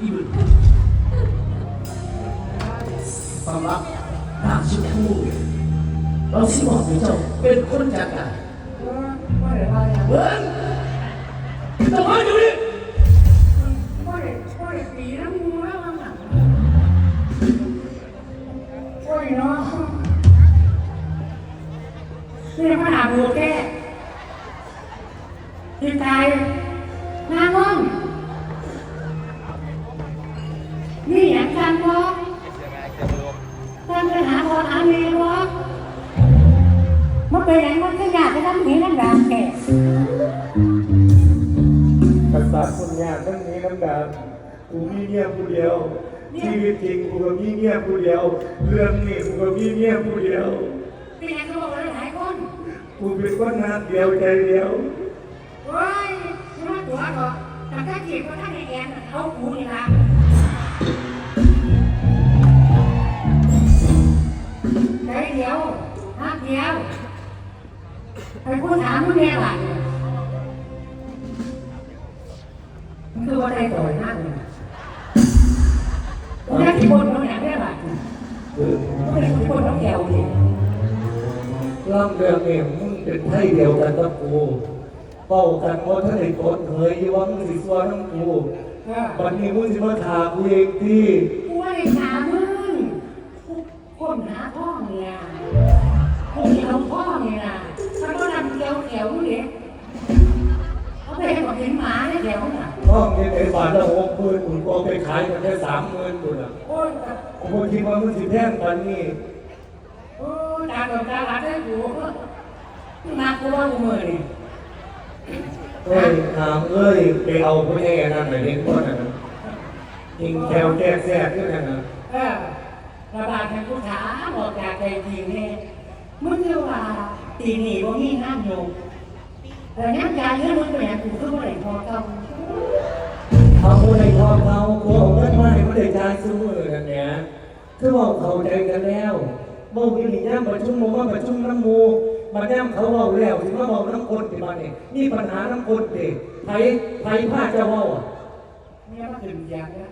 อีบึกสำหรับนางชมพู่เราสิบอกให้เจ้าเป็นคนจัดการว่าได้ว่าอย่างเบิ้งจะมาอยู่นี่ว่าได้ว่าได้ปีน้ำมูแล้วมั้งอะโอ้ยเนาะนี่ขนาดบัวแก้ที่ไทยนางงนี่ หาพอหาเมียวะมันเป็นอย่างมันก็อยากจะทำนี้นั่นด่างแก่ภาษาคนยากทั้งนี้น้ำดาบกูมีเมียผู้เดียวชีวิตจริงกูก็มีเมียผู้เดียว เรื่องนี้กูก็มีเมียผู้เดียวเป็นอย่างที่บอกหลายคนกูเป็นคนหักเดียวใจเดียวโอ้ยไม่ว่าตัวหรอกแต่ถ้าจีบก็ท่านในแอนเอาหูนี่ละ ไอ้ผู้ถามมึงเนี่ยล่ะมันคือว่าใจต่อยมากเลยกูได้ที่บนตรงไหนเนี่ยล่ะคือกูได้ที่บนต้องแก้วดิเรื่องเรื่องเองมึงเป็นไทยเดียวกันกับกูเป้ากันว่าถ้าไอ้กดเคยยี่ว่ามึงสิซัวทั้งกูเออวันนี้มึงสิมาถามกูเองที่ น่ะห้องนี้ไอ้บาทละหกหมื่นกูก็เอาไปขายกันแค่สามหมื่นกูน่ะโอ้ยกูคิดว่ามึงสิแพงกว่านี้โอ้ยตาดอกตาหลานได้กูมากูว่ากูมือนี่เอ้ยถามเอ้ยไปเอาพวกแง่นั่นไปเลี้ยงพวกนั้นน่ะยิงแถวแก้แซ่ขึ้นนั่นนะเออระบาดให้กูถามบอกจากใจจริงเนี่ยมึงเรียกว่าตีหนีว่ามีน้ำโยมแต่ยังยายเรื่องมึงเป็นอย่างกูคือว่าไห อบอกเขาใจกันแล้วบอกวิญญาณประชุมมาประชุมน้ำมูมาแนมเขาเอาแล้วถึงมาบอกน้ำคนที่มาเนี่ยนี่ปัญหาน้ำคนเด็กไผไผผ้าจะว่าอะเนี่ยมันขึ้นเสียงนะ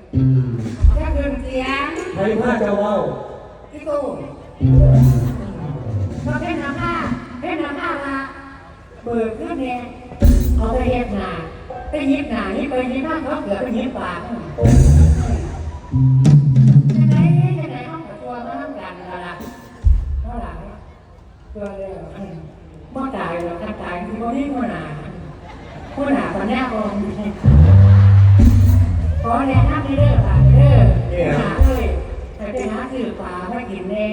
แค่ขึ้นเสียงไผผ้าจะว่าพี่ตูนพอเป็นน้ำผ้าเป็นน้ำผ้ามาเบิกขึ้นเนี่ยเอาไปเย็บหนาไปยิบหนานี่ไปยิบบ้านเขาเกือบไปยิบปาก นนี้คนหนาคนหนาคนแน่คนขอแนะนำให้เด้อค่ะเด้อหาเลยแต่ไปหาสื่อป่าไม่กินแน่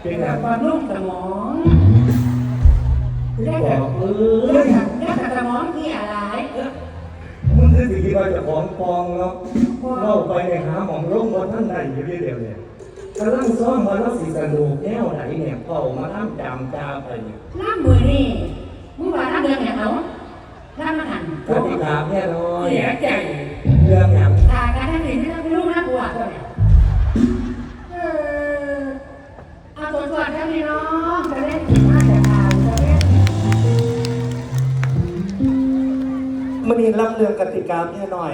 เป็นแบบบำรุงสมองเรียกบแบบเออกแบบเรียกแบบสมองที่อะไรมึงคือสิ่งที่เราจะของปองเนาะเราไปในหาหมองร่มบนท่านใดอยู่เดียวเนี่ยกำลังซ้อมมาแล้วสีสนุกแนวไหนเนี่ยเป่ามาท่ามจามจาไปเนี่ยน้ำมือ นี่มึงว่าน้ำเดือนเนี่ยเขาน้ำมันหันกติกาแค่น้อยเสียใจเรื่องอย่างตาการทั้งสิ่งที่เราไม่รู้น่ากลัวตัวเนี่ยเออเอาตัวตัวแค่นี้เนาะจะเล่นมาแต่ข่าวจะเล่นมันมีรับเรื่องกติกาแค่น้อย